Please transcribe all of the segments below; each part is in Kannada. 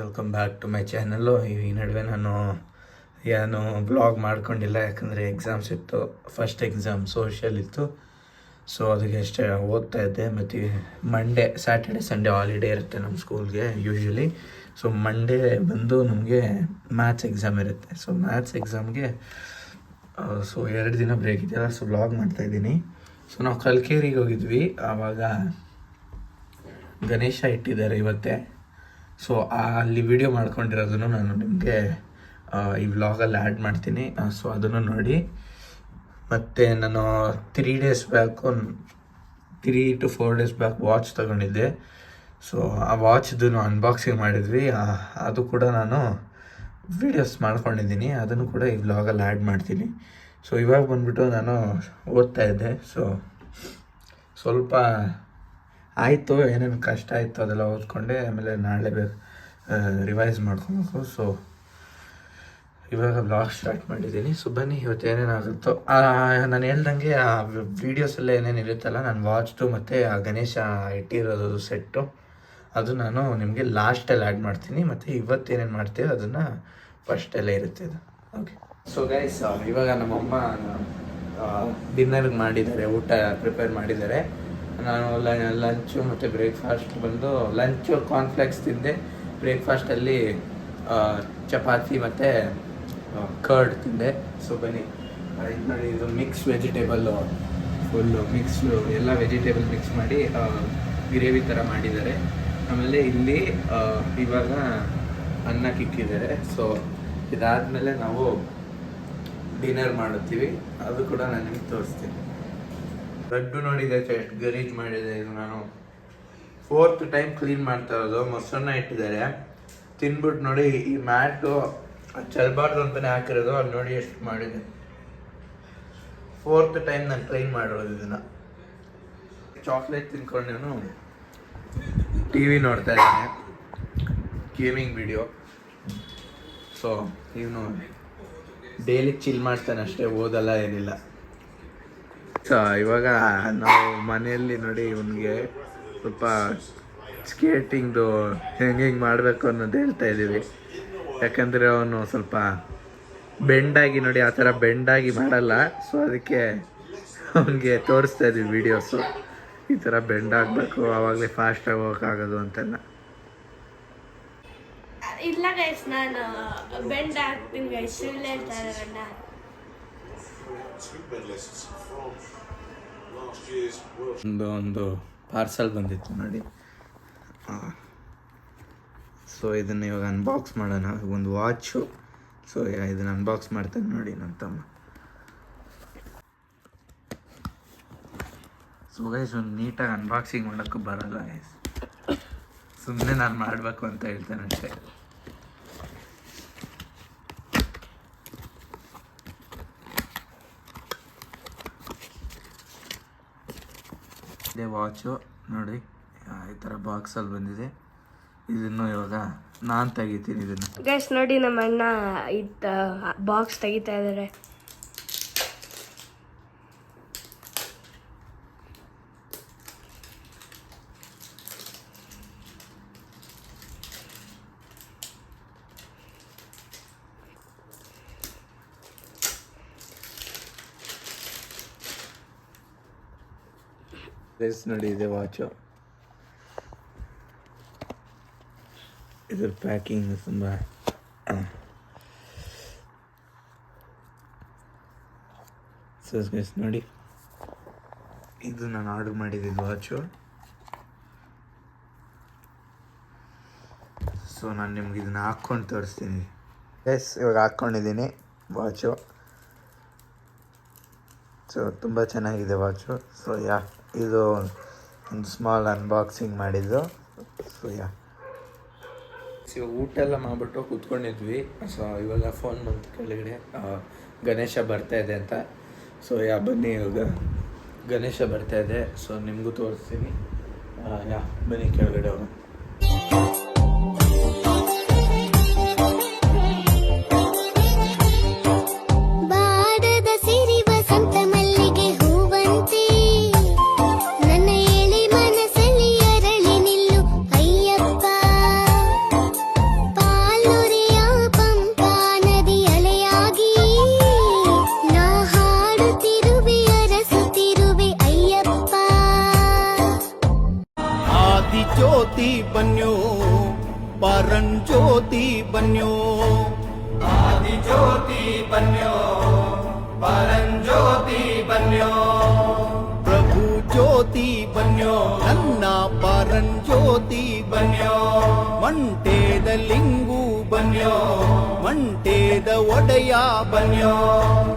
Welcome back to my channel ಈ ನಡುವೆ ನಾನು ಏನು ಬ್ಲಾಗ್ ಮಾಡ್ಕೊಂಡಿಲ್ಲ, ಯಾಕಂದರೆ ಎಕ್ಸಾಮ್ಸ್ ಇತ್ತು. ಫಸ್ಟ್ ಎಕ್ಸಾಮ್ ಸೋಷಿಯಲ್ ಇತ್ತು. ಸೊ ಅದಕ್ಕೆ ಅಷ್ಟೇ ಓದ್ತಾ ಇದ್ದೆ. ಮತ್ತು ಮಂಡೇ ಸ್ಯಾಟರ್ಡೆ ಸಂಡೇ ಹಾಲಿಡೇ ಇರುತ್ತೆ ನಮ್ಮ ಸ್ಕೂಲ್ಗೆ ಯೂಶ್ವಲಿ ಸೊ ಮಂಡೇ ಬಂದು ನಮಗೆ ಮ್ಯಾಥ್ಸ್ ಎಕ್ಸಾಮ್ ಇರುತ್ತೆ. ಸೊ ಮ್ಯಾಥ್ಸ್ ಎಕ್ಸಾಮ್ಗೆ ಸೊ ಎರಡು ದಿನ ಬ್ರೇಕ್ ಇದೆಯಲ್ಲ ಸೊ ಬ್ಲಾಗ್ ಮಾಡ್ತಾಯಿದ್ದೀನಿ ಸೊ ನಾವು ಕಲ್ಕೇರಿಗೆ ಹೋಗಿದ್ವಿ. ಆವಾಗ ಗಣೇಶ ಇಟ್ಟಿದ್ದಾರೆ ಇವತ್ತೇ. ಸೊ ಅಲ್ಲಿ ವಿಡಿಯೋ ಮಾಡ್ಕೊಂಡಿರೋದನ್ನು ನಾನು ನಿಮಗೆ ಈ ವ್ಲಾಗಲ್ಲಿ ಆ್ಯಡ್ ಮಾಡ್ತೀನಿ. ಸೊ ಅದನ್ನು ನೋಡಿ. ಮತ್ತು ನಾನು three days back three to four days back watch ತಗೊಂಡಿದ್ದೆ. ಸೊ ಆ ವಾಚ್ದು ಅನ್ಬಾಕ್ಸಿಂಗ್ ಮಾಡಿದ್ವಿ. ಅದು ಕೂಡ ನಾನು ವೀಡಿಯೋಸ್ ಮಾಡ್ಕೊಂಡಿದ್ದೀನಿ. ಅದನ್ನು ಕೂಡ ಈ ವ್ಲಾಗಲ್ಲಿ ಆ್ಯಡ್ ಮಾಡ್ತೀನಿ. ಸೊ ಇವಾಗ ಬಂದ್ಬಿಟ್ಟು ನಾನು ಓದ್ತಾ ಇದ್ದೆ. ಸೊ ಸ್ವಲ್ಪ ಆಯಿತು, ಏನೇನು ಕಷ್ಟ ಆಯಿತು ಅದೆಲ್ಲ ಓದ್ಕೊಂಡೆ, ಆಮೇಲೆ ನಾಳೆ ಬೇಕು ರಿವೈಸ್ ಮಾಡ್ಕೊಬೇಕು. ಸೊ ಇವಾಗ ಬ್ಲಾಗ್ ಸ್ಟಾರ್ಟ್ ಮಾಡಿದ್ದೀನಿ. ಸೊ ಬನ್ನಿ, ಇವತ್ತು ಏನೇನಾಗುತ್ತೋ. ನಾನು ಹೇಳ್ದಂಗೆ ಆ ವೀಡಿಯೋಸೆಲ್ಲ ಏನೇನು ಇರುತ್ತಲ್ಲ, ನಾನು ವಾಚ್ದು ಮತ್ತು ಆ ಗಣೇಶ ಇಟ್ಟಿರೋದು ಸೆಟ್ಟು ಅದು ನಾನು ನಿಮಗೆ ಲಾಸ್ಟಲ್ಲಿ ಆ್ಯಡ್ ಮಾಡ್ತೀನಿ. ಮತ್ತು ಇವತ್ತು ಏನೇನು ಮಾಡ್ತೀವಿ ಅದನ್ನು ಫಸ್ಟಲ್ಲೇ ಇರುತ್ತೆ ಅದು. ಓಕೆ ಸೊ ಗೈಸ್ ಇವಾಗ ನಮ್ಮಮ್ಮ ಡಿನ್ನರ್ಗೆ ಮಾಡಿದ್ದಾರೆ, ಊಟ ಪ್ರಿಪೇರ್ ಮಾಡಿದ್ದಾರೆ. ನಾನು ಲಂಚು ಮತ್ತು ಬ್ರೇಕ್ಫಾಸ್ಟ್ ಬಂದು, ಲಂಚು ಕಾರ್ನ್ಫ್ಲೆಕ್ಸ್ ತಿಂದೆ. ಬ್ರೇಕ್ಫಾಸ್ಟಲ್ಲಿ ಚಪಾತಿ ಮತ್ತು ಕರ್ಡ್ ತಿಂದೆ. ಸೊ ಬನ್ನಿ. ಇದು ನೋಡಿ, ಇದು ಮಿಕ್ಸ್ ವೆಜಿಟೇಬಲ್ಲು ಫುಲ್ಲು ಮಿಕ್ಸ್ ಎಲ್ಲ ವೆಜಿಟೇಬಲ್ ಮಿಕ್ಸ್ ಮಾಡಿ ಗ್ರೇವಿ ಥರ ಮಾಡಿದ್ದಾರೆ. ಆಮೇಲೆ ಇಲ್ಲಿ ಇವಾಗ ಅನ್ನ ಕಿಕ್ಕಿದ್ದಾರೆ. ಸೊ ಇದಾದಮೇಲೆ ನಾವು ಡಿನ್ನರ್ ಮಾಡುತ್ತೀವಿ. ಅದು ಕೂಡ ನಾನು ನಿಮಗೆ ತೋರಿಸ್ತೀನಿ. ಬ್ರೆಡ್ಡು ನೋಡಿದೆ ಎಷ್ಟು ಗರೀಜ್ ಮಾಡಿದೆ ಇದು ನಾನು. ಫೋರ್ತ್ ಟೈಮ್ ಕ್ಲೀನ್ ಮಾಡ್ತಾ ಇರೋದು, ಮೊಸರನ್ನ ಇಟ್ಟಿದ್ದಾರೆ. ತಿನ್ಬಿಟ್ಟು ನೋಡಿ, ಈ ಮ್ಯಾಟು ಚಲ್ಬಾರ್ದು ಅಂತಲೇ ಹಾಕಿರೋದು, ಅದು ನೋಡಿ ಎಷ್ಟು ಮಾಡಿದೆ. ಫೋರ್ತ್ ಟೈಮ್ ನಾನು ಕ್ಲೀನ್ ಮಾಡಿರೋದು ಇದನ್ನ. ಚಾಕ್ಲೇಟ್ ತಿನ್ಕೊಂಡು ನಾನು ಟಿ ವಿ ನೋಡ್ತಾ ಇದ್ದೇನೆ. ಗೇಮಿಂಗ್ ವಿಡಿಯೋ ಸೊ ಇವನು ಡೈಲಿ ಚಿಲ್ ಮಾಡ್ತಾನೆ ಅಷ್ಟೇ, ಓದಲ್ಲ ಏನಿಲ್ಲ. ಸೊ ಇವಾಗ ನಾವು ಮನೆಯಲ್ಲಿ ನೋಡಿ ಇವನಿಗೆ ಸ್ವಲ್ಪ ಸ್ಕೇಟಿಂಗ್ದು ಹೆಂಗೆ ಹೆಂಗೆ ಮಾಡಬೇಕು ಅನ್ನೋದು ಹೇಳ್ತಾ ಇದ್ದೀವಿ ಯಾಕಂದರೆ ಅವನು ಸ್ವಲ್ಪ ಬೆಂಡಾಗಿ ನೋಡಿ ಆ ಥರ ಬೆಂಡಾಗಿ ಮಾಡಲ್ಲ. ಸೊ ಅದಕ್ಕೆ ಅವನಿಗೆ ತೋರಿಸ್ತಾ ಇದ್ದೀವಿ ವೀಡಿಯೋಸು ಈ ಥರ ಬೆಂಡ್ ಆಗಬೇಕು, ಆವಾಗಲೇ ಫಾಸ್ಟಾಗಿ ಹೋಗೋಕ್ಕಾಗೋದು ಅಂತೆಲ್ಲ. ಇಲ್ಲ ಗೈಸ್ ನಾನು ಬೆಂಡ್ ಆಗ್ತೀನಿ ಗೈಸ್ ಸುಳ್ಳು ಹೇಳ್ತಾ ಇದ್ದಾರಣ್ಣ ಒಂದು ಒಂದು ಪಾರ್ಸಲ್ ಬಂದಿತ್ತು ನೋಡಿ. ಸೊ ಇದನ್ನು ಇವಾಗ ಅನ್ಬಾಕ್ಸ್ ಮಾಡೋಣ. ಒಂದು ವಾಚು ಸೊ ಇದನ್ನು ಅನ್ಬಾಕ್ಸ್ ಮಾಡ್ತಾನೆ ನೋಡಿ ನನ್ನ ತಮ್ಮ. ಸೊ ಗೈಸ್ ಒಂದು ನೀಟಾಗಿ ಅನ್ಬಾಕ್ಸಿಂಗ್ ಮಾಡೋಕ್ಕೂ ಬರಲ್ಲ ಗೈಸ್ ಸುಮ್ಮನೆ ನಾನು ಮಾಡಬೇಕು ಅಂತ ಹೇಳ್ತೇನೆ ಅಷ್ಟೇ. ಇದೇ ವಾಚು ನೋಡಿ ಈ ಥರ ಬಾಕ್ಸಲ್ಲಿ ಬಂದಿದೆ. ಇದನ್ನು ಇವಾಗ ನಾನು ತೆಗಿತೀನಿ ಇದನ್ನು. ಗೈಸ್ ನೋಡಿ ನಮ್ಮ ಅಣ್ಣ ಇದ್ದ ಬಾಕ್ಸ್ ತೆಗಿತಾ ಇದ್ದಾರೆ. ಗೈಸ್ ನೋಡಿ ಇದೆ ವಾಚು ಇದ್ರ ಪ್ಯಾಕಿಂಗ್ ತುಂಬ ಸೊ ಗೈಸ್ ನೋಡಿ. ಇದು ನಾನು ಆರ್ಡರ್ ಮಾಡಿದ್ದು ವಾಚು ಸೊ ನಾನು ನಿಮ್ಗೆ ಇದನ್ನ ಹಾಕ್ಕೊಂಡು ತೋರಿಸ್ತೀನಿ. ಎಸ್ ಇವಾಗ ಹಾಕ್ಕೊಂಡಿದ್ದೀನಿ ವಾಚು ಸೊ ತುಂಬ ಚೆನ್ನಾಗಿದೆ ವಾಚು ಸೊ ಯಾ ಇದು ಒಂದು ಸ್ಮಾಲ್ ಅನ್ಬಾಕ್ಸಿಂಗ್ ಮಾಡಿದ್ದು. ಸೊ ಯಾ ಸೊ ಊಟ ಎಲ್ಲ ಮಾಡಿಬಿಟ್ಟು ಕೂತ್ಕೊಂಡಿದ್ವಿ. ಸೊ ಇವಾಗ ಫೋನ್ ಬಂತು ಕೆಳಗಡೆ. ಗಣೇಶ ಬರ್ತಾ ಇದೆ ಅಂತ. ಸೊ ಯಾ ಬನ್ನಿ ಇವಾಗ. ಗಣೇಶ ಬರ್ತಾ ಇದೆ. ಸೊ ನಿಮಗೂ ತೋರಿಸ್ತೀನಿ. ಯಾ ಬನ್ನಿ ಕೆಳಗಡೆ ಹೋಗೋಣ ಪರಂಜ್ಯೋತಿ ಬನ್ಯೋ. ಆದಿಜ್ಯೋತಿ ಬನ್ಯೋ ಪರಂಜ್ಯೋತಿ ಬನ್ಯೋ. ಪ್ರಭು ಜ್ಯೋತಿ ಬನ್ಯೋ ನನ್ನ ಪರಂಜ್ಯೋತಿ ಬನ್ಯೋ. ಮಂಟೇದ ಲಿಂಗು ಬನ್ಯೋ ಮಂಟೇದ ಒಡೆಯ ಬನ್ಯೋ.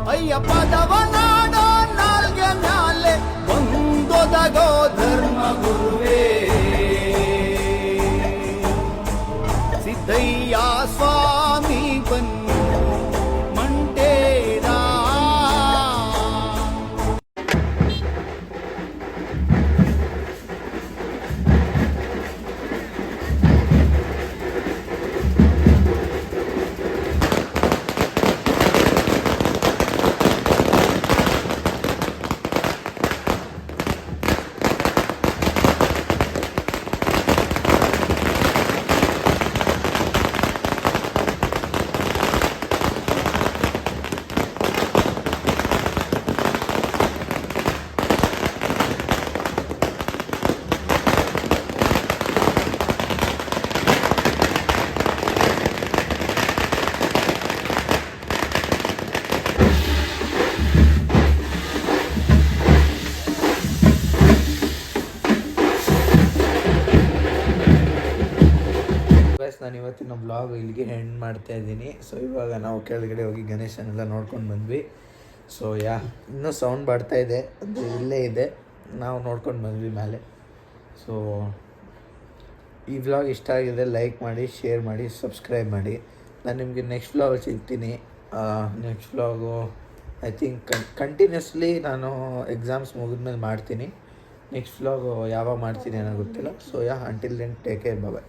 ಅಯ್ಯಪ್ಪದವ ನಾಡೋ ನಾಲ್ಗೆ ನಾಲೆ ಒಂದೊದಗೋ ಧರ್ಮ ಗುರುವೇ. ನಾನು ಇವತ್ತಿನ ಬ್ಲಾಗ್ ಇಲ್ಲಿಗೆ ಎಂಡ್ ಮಾಡ್ತಾ ಇದ್ದೀನಿ. ಸೊ ಇವಾಗ ನಾವು ಕೆಳಗಡೆ ಹೋಗಿ ಗಣೇಶನೆಲ್ಲ ನೋಡ್ಕೊಂಡು ಬಂದ್ವಿ. ಸೊ ಯಾ, ಇನ್ನೂ ಸೌಂಡ್ ಬರ್ತಾ ಇದೆ. ಅದು ಇಲ್ಲೇ ಇದೆ. ನಾವು ನೋಡ್ಕೊಂಡು ಬಂದ್ವಿ ಮೇಲೆ. ಸೊ ಈ ವ್ಲಾಗ್ ಇಷ್ಟ ಆಗಿದೆ ಲೈಕ್ ಮಾಡಿ ಶೇರ್ ಮಾಡಿ ಸಬ್ಸ್ಕ್ರೈಬ್ ಮಾಡಿ. ನಾನು ನಿಮಗೆ ನೆಕ್ಸ್ಟ್ ವ್ಲಾಗ್ ಸಿಗ್ತೀನಿ. Next vlog I think continuously ನಾನು ಎಕ್ಸಾಮ್ಸ್ ಮುಗಿದ್ಮೇಲೆ ಮಾಡ್ತೀನಿ. ನೆಕ್ಸ್ಟ್ ವ್ಲಾಗು ಯಾವಾಗ ಮಾಡ್ತೀನಿ ಅನ್ನೋ ಗೊತ್ತಿಲ್ಲ. So yeah until then take care bye